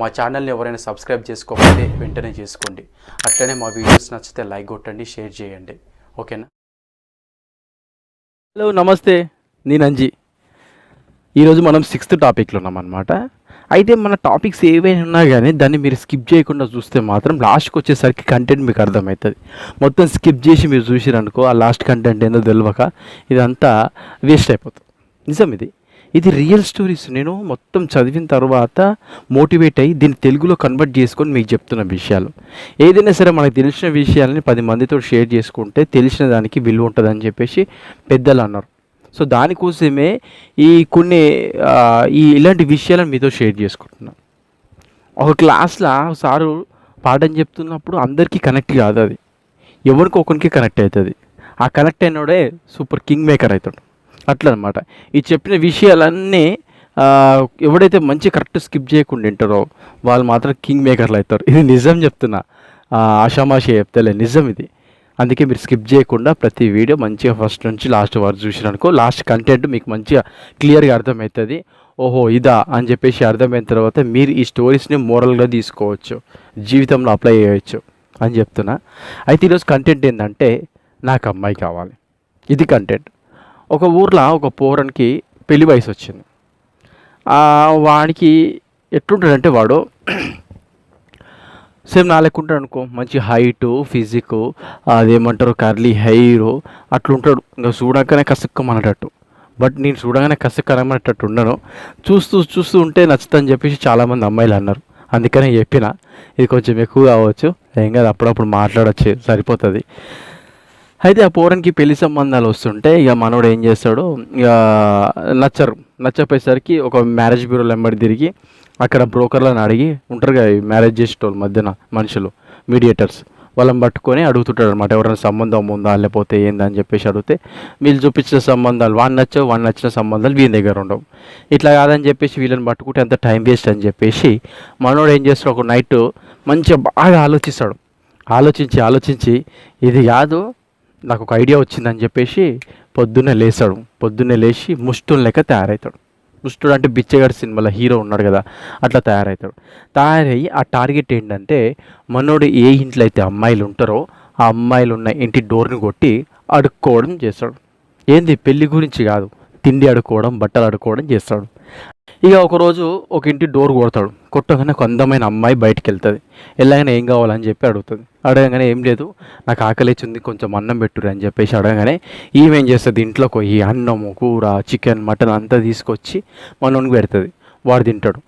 మా ఛానల్ని ఎవరైనా సబ్స్క్రైబ్ చేసుకోకపోతే వెంటనే చేసుకోండి. అట్లనే మా వీడియోస్ నచ్చితే లైక్ కొట్టండి షేర్ చేయండి. ఓకేనా? హలో నమస్తే. నేను అంజీ. ఈరోజు మనం సిక్స్త్ టాపిక్లో ఉన్నామన్నమాట అయితే మన టాపిక్స్ ఏవైనా ఉన్నా కానీ దాన్ని మీరు స్కిప్ చేయకుండా చూస్తే మాత్రం లాస్ట్కి వచ్చేసరికి కంటెంట్ మీకు అర్థమవుతుంది. మొత్తం స్కిప్ చేసి మీరు చూసిరనుకో ఆ లాస్ట్ కంటెంట్ ఏందో తెలియక ఇదంతా వేస్ట్ అయిపోతుంది. నిజం ఇది? ఇది రియల్ స్టోరీస్ నేను మొత్తం చదివిన తర్వాత మోటివేట్ అయ్యి దీన్ని తెలుగులో కన్వర్ట్ చేసుకొని మీకు చెప్తున్న విషయాలు. ఏదైనా సరే మనకు తెలిసిన విషయాలని పది మందితో షేర్ చేసుకుంటే తెలిసిన దానికి విలువ ఉంటుందని చెప్పేసి పెద్దలు అన్నారు. సో దానికోసమే ఈ కొన్ని ఈ ఇలాంటి విషయాలను మీతో షేర్ చేసుకుంటున్నాను ఒక క్లాస్లో సారు పాఠం చెప్తున్నప్పుడు అందరికీ కనెక్ట్ కాదు అది. ఎవరికి ఒకరికి కనెక్ట్ అవుతుంది. ఆ కనెక్ట్ అయినోడే సూపర్ కింగ్ మేకర్ అవుతాడు. అట్లనమాట. ఈ చెప్పిన విషయాలన్నీ ఎవడైతే మంచి కరెక్ట్ స్కిప్ చేయకుండా వింటారో వాళ్ళు మాత్రం కింగ్ మేకర్లు అవుతారు. ఇది నిజం చెప్తున్నా. ఆషామాషి చెప్తలే నిజం ఇది. అందుకే మీరు స్కిప్ చేయకుండా ప్రతి వీడియో మంచిగా ఫస్ట్ నుంచి లాస్ట్ వరకు చూసిరనుకో లాస్ట్ కంటెంట్ మీకు మంచిగా క్లియర్గా అర్థమవుతుంది. ఓహో ఇదా అని చెప్పేసి అర్థమైన తర్వాత మీరు ఈ స్టోరీస్ని మోరల్గా తీసుకోవచ్చు. జీవితంలో అప్లై చేయవచ్చు అని చెప్తున్నా. అయితే ఈరోజు కంటెంట్ ఏంటంటే నాకు అమ్మాయి కావాలి. ఇది కంటెంట్. ఒక ఊర్లో ఒక పోరనికి పెళ్ళి వయసు వచ్చింది వానికి వాడికి ఎట్లుంటాడంటే వాడు సేమ్ నా లెక్కుంటాడు అనుకో మంచి హైటు ఫిజిక్ అదేమంటారు కర్లీ హెయిర్ అట్లుంటాడు. ఇంకా చూడగానే కసుక్కమనేటట్టు బట్ నేను చూడగానే కసుక్కనమనేటట్టు ఉండను. చూస్తూ చూస్తూ ఉంటే నచ్చుతుందని చెప్పేసి చాలామంది అమ్మాయిలు అన్నారు. అందుకనే చెప్పిన ఇది కొంచెం ఎక్కువ కావచ్చు. ఏం కాదు అప్పుడప్పుడు మాట్లాడచ్చు సరిపోతుంది. అయితే ఆ పోరానికి పెళ్ళి సంబంధాలు వస్తుంటే ఇక మనోడు ఏం చేస్తాడు? ఇక నచ్చరు. నచ్చపోయేసరికి ఒక మ్యారేజ్ బ్యూరోలు వెంబడి తిరిగి అక్కడ బ్రోకర్లను అడిగి ఉంటారు కదా మ్యారేజ్ మ్యారేజ్ చేసేటోళ్ళు మధ్యన మనుషులు మీడియేటర్స్ వాళ్ళని పట్టుకొని అడుగుతుంటాడు అనమాట ఎవరైనా సంబంధం ఉందా లేకపోతే ఏందని చెప్పేసి అడిగితే వీళ్ళు చూపించిన సంబంధాలు వాడిని నచ్చవు వాడిని నచ్చిన సంబంధాలు వీని దగ్గర ఉండవు. ఇట్లా కాదని చెప్పేసి వీళ్ళని పట్టుకుంటే అంత టైం వేస్ట్ అని చెప్పేసి మనోడు ఏం చేస్తాడు? ఒక నైట్ మంచిగా బాగా ఆలోచిస్తాడు. ఆలోచించి ఆలోచించి ఇది కాదు నాకు ఒక ఐడియా వచ్చిందని చెప్పేసి పొద్దున్నే లేస్తాడు. పొద్దున్నే లేచి ముష్టుని లెక్క తయారవుతాడు ముష్టుడు అంటే బిచ్చగాడు సినిమాలో హీరో ఉన్నాడు కదా అట్లా తయారవుతాడు తయారయ్యి ఆ టార్గెట్ ఏంటంటే మనోడు ఏ ఇంట్లో అయితే అమ్మాయిలు ఉంటారో ఆ అమ్మాయిలు ఉన్న ఇంటి డోర్ని కొట్టి అడుక్కోవడం చేస్తాడు. ఏంది పెళ్ళి గురించి కాదు తిండి అడుక్కోవడం బట్టలు అడుక్కోవడం చేస్తాడు. ఇక ఒకరోజు ఒక ఇంటి డోర్ కొడతాడు. కొట్టగానే ఒక అందమైన అమ్మాయి బయటికి వెళ్తుంది వెళ్ళగానే ఏం కావాలని చెప్పి అడుగుతుంది. అడగగానే ఏం లేదు. నాకు ఆకలి వచ్చింది కొంచెం అన్నం పెట్టురు అని చెప్పేసి అడగగానే ఈమెం చేస్తుంది? ఇంట్లోకి పోయి అన్నము కూర చికెన్ మటన్ అంతా తీసుకొచ్చి మనోనికి పెడుతుంది. వాడు తింటాడు.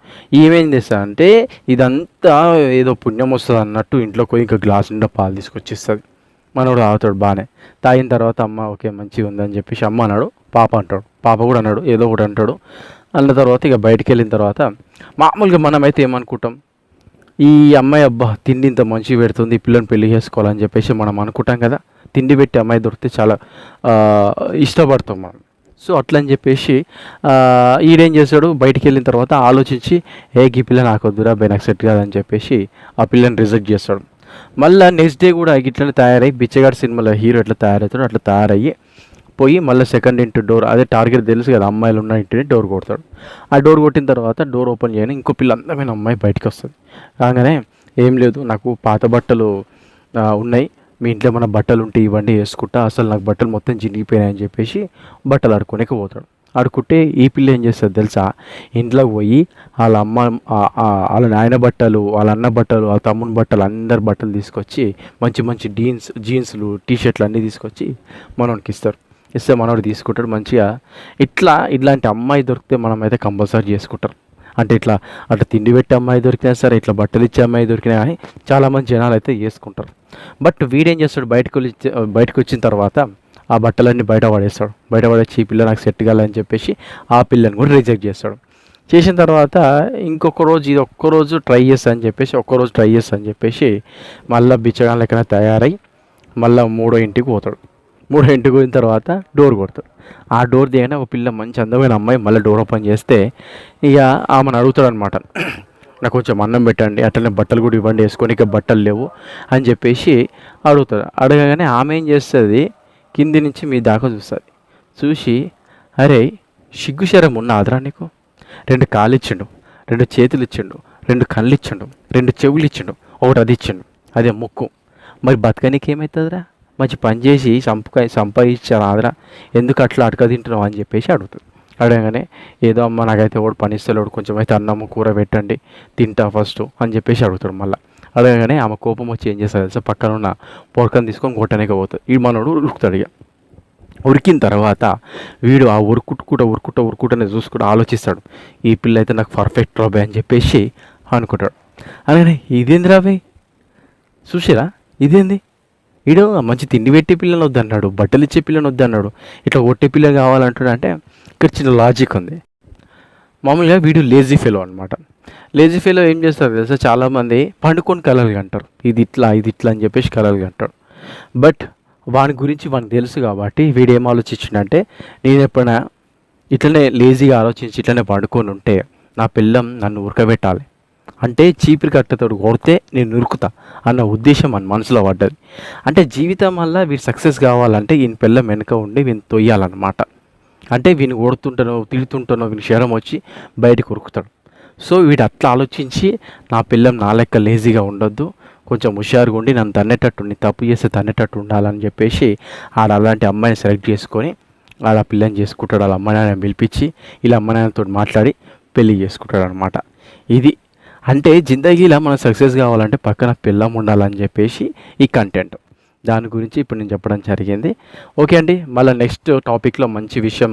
ఈమెం చేస్తుంది అంటే ఇదంతా ఏదో పుణ్యం వస్తుంది అన్నట్టు ఇంట్లోకి పోయి ఇంకా గ్లాస్ నిండా పాలు తీసుకొచ్చిస్తుంది. మనోడు తాగుతాడు బాగానే తాగిన తర్వాత అమ్మ ఓకే మంచిగా ఉందని చెప్పేసి అమ్మ అన్నాడు. పాప అంటాడు. పాప కూడా అన్నాడు. ఏదో ఒకటి అంటాడు. అన్న తర్వాత ఇక బయటికి వెళ్ళిన తర్వాత మామూలుగా మనమైతే ఏమనుకుంటాం? ఈ అమ్మాయి అబ్బా తిండి ఇంత మంచిగా పెడుతుంది ఈ పిల్లని పెళ్ళి చేసుకోవాలని చెప్పేసి మనం అనుకుంటాం కదా. తిండి పెట్టి అమ్మాయి దొరికితే చాలా ఇష్టపడతాం మనం. సో అట్లని చెప్పేసి ఈడేం చేస్తాడు బయటికి వెళ్ళిన తర్వాత ఆలోచించి ఏ ఈ పిల్ల నాకు వద్దురా బై నాకు సెట్ కాదని చెప్పేసి ఆ పిల్లని రిజెక్ట్ చేస్తాడు. మళ్ళీ నెక్స్ట్ డే కూడా ఇట్లనే తయారయ్యి బిచ్చగాడి సినిమాలో హీరో ఎట్లా తయారవుతాడు అట్లా తయారయ్యి పోయి మళ్ళీ సెకండ్ ఇంటి డోర్ అదే టార్గెట్ తెలుసు కదా అమ్మాయిలు ఉన్న ఇంటిని డోర్ కొడతాడు. ఆ డోర్ కొట్టిన తర్వాత డోర్ ఓపెన్ చేయని ఇంకో పిల్ల అందమైన అమ్మాయి బయటకు వస్తుంది. కాగానే ఏం లేదు నాకు పాత బట్టలు ఉన్నాయి. మీ ఇంట్లో మన బట్టలు ఉంటే ఇవన్నీ వేసుకుంటా. అసలు నాకు బట్టలు మొత్తం చినిగిపోయినాయని చెప్పేసి బట్టలు ఆడుకోనేకి పోతాడు. ఆడుకుంటే ఈ పిల్ల ఏం చేస్తుంది తెలుసా? ఇంట్లోకి పోయి వాళ్ళ అమ్మ వాళ్ళ నాయన బట్టలు వాళ్ళ అన్న బట్టలు వాళ్ళ తమ్ముని బట్టలు అందరి బట్టలు తీసుకొచ్చి మంచి మంచి జీన్స్ జీన్స్లు టీ షర్ట్లు అన్నీ తీసుకొచ్చి మనోనికి ఇస్తారు. ఇస్తే మనోడు తీసుకుంటాడు మంచిగా. ఇట్లా ఇట్లాంటి అమ్మాయి దొరికితే మనం అయితే కంపల్సరీ చేసుకుంటారు అంటే ఇట్లా అట్లా తిండి పెట్టే అమ్మాయి దొరికినా సరే ఇట్లా బట్టలు ఇచ్చే అమ్మాయి దొరికినా కానీ చాలామంది జనాలు అయితే చేసుకుంటారు. బట్ వీడేం చేస్తాడు బయటకు వెళ్ళి బయటకు వచ్చిన తర్వాత ఆ బట్టలన్నీ బయట పడేస్తాడు. బయట పడేసి ఈ పిల్ల నాకు సెట్ కాలని చెప్పేసి ఆ పిల్లని కూడా రిజెక్ట్ చేస్తాడు. చేసిన తర్వాత ఇంకొక రోజు ఇది ఒక్క రోజు ట్రై చేస్తా అని చెప్పేసి ఒక్క రోజు ట్రై చేస్తా అని చెప్పేసి మళ్ళీ బిచ్చగా లెక్కన తయారై మళ్ళీ మూడో ఇంటికి పోతాడు. మూడో ఇంటికి పోయిన తర్వాత డోర్ కొడతాడు. ఆ డోర్ దిగానే ఒక పిల్ల మంచి అందమైన అమ్మాయి మళ్ళీ డోర్ ఓపెన్ చేస్తే ఇక ఆమెను అడుగుతాడు అనమాట నాకు కొంచెం అన్నం పెట్టండి అట్లనే బట్టలు కూడా ఇవ్వండి వేసుకొని ఇక బట్టలు లేవు అని చెప్పేసి అడుగుతాడు. అడగగానే ఆమె ఏం చేస్తుంది? కింది నుంచి మీ దాకా చూస్తుంది. చూసి అరే సిగ్గుశరం ఉన్న ఆదరా నీకు? రెండు కాళ్ళు ఇచ్చిండు రెండు చేతులు ఇచ్చిండు రెండు కళ్ళు ఇచ్చిండు రెండు చెవులు ఇచ్చిండు ఒకటి అది ఇచ్చిండు. అదే ముక్కు. మరి బతకనికి ఏమవుతుందిరా మంచి పని చేసి సంపక ఆదరా. ఎందుకు అట్లా అడక తింటున్నావు అని చెప్పేసి అడుగుతుంది. అడగగానే ఏదో అమ్మ నాకైతే ఒకటి పని కొంచెం అయితే అన్నము కూర పెట్టండి. తింటా ఫస్ట్ అని చెప్పేసి అడుగుతాడు మళ్ళీ. అడగగానే ఆమె కోపం వచ్చి ఏం చేస్తారు తెలుసా? పక్కన ఉన్న పొరకను తీసుకొని కొట్టడానికి పోతుంది ఈ మనోడు ఉరుకుతాడు ఇక. ఉరికిన తర్వాత వీడు ఆ ఉరుకుట్టుకుంట ఉరుకుట ఉరుకుటనే చూసుకుంటూ ఆలోచిస్తాడు. ఈ పిల్ల అయితే నాకు పర్ఫెక్ట్ రాబే అని చెప్పేసి అనుకుంటాడు. అలాగే ఇదేంది రాబే చూసిరా? ఇదేంది? వీడు మంచి తిండి పెట్టే పిల్లని వద్దన్నాడు బట్టలు ఇచ్చే పిల్లని వద్దన్నాడు ఇట్లా కొట్టే పిల్ల కావాలంటాడు అంటే ఇక్కడ చిన్న లాజిక్ ఉంది. మామూలుగా వీడు లేజీ ఫెలో అనమాట లేజీ ఫీలో ఏం చేస్తారు తెలుసా? చాలామంది పండుకొని కలలు అంటారు ఇది ఇట్లా ఇది ఇట్లా అని చెప్పేసి కలలు అంటారు బట్ వాని గురించి వానికి తెలుసు కాబట్టి వీడు ఏం ఆలోచించిండంటే నేను ఎప్పుడైనా ఇట్లనే లేజీగా ఆలోచించి ఇట్లనే పండుకొని ఉంటే నా పిల్లం నన్ను ఉరకబెట్టాలి. అంటే చీపిరి కట్టతోడు కొడితే నేను ఉరుకుతా అన్న ఉద్దేశం మన మనసులో పడ్డది. అంటే జీవితం వల్ల వీడు సక్సెస్ కావాలంటే ఈయన పిల్లం వెనుక ఉండి వీని తొయ్యాలన్నమాట. అంటే వీని కొడుతుంటానో తిడుతుంటానో వీని శరం వచ్చి బయటకు ఉరుకుతాడు. సో వీడు అట్లా ఆలోచించి నా పిల్లం నా లెక్క లేజీగా ఉండొద్దు. కొంచెం హుషారుగా ఉండి నన్ను తన్నేటట్టు తప్పు చేస్తే తన్నేటట్టు ఉండాలని చెప్పేసి ఆడ అలాంటి అమ్మాయిని సెలెక్ట్ చేసుకొని ఆడ పిల్లని చేసుకుంటాడు. వాళ్ళ అమ్మ నాయన పిలిపించి ఇలా అమ్మ మాట్లాడి పెళ్ళి చేసుకుంటాడు అనమాట ఇది అంటే జిందగీలో మనం సక్సెస్ కావాలంటే పక్కన పిల్లం ఉండాలని చెప్పేసి ఈ కంటెంట్. దాని గురించి ఇప్పుడు నేను చెప్పడం జరిగింది. ఓకే అండి మళ్ళీ నెక్స్ట్ టాపిక్లో మంచి విషయం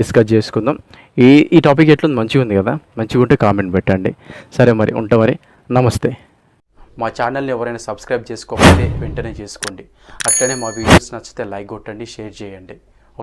డిస్కస్ చేసుకుందాం. ఈ ఈ టాపిక్ ఎట్లుంది? మంచిగా ఉంది కదా? మంచిగా ఉంటే కామెంట్ పెట్టండి. సరే మరి ఉంటా మరి. నమస్తే. మా ఛానల్ని ఎవరైనా సబ్స్క్రైబ్ చేసుకోకపోతే వెంటనే చేసుకోండి. అట్లనే మా వీడియోస్ నచ్చితే లైక్ కొట్టండి షేర్ చేయండి.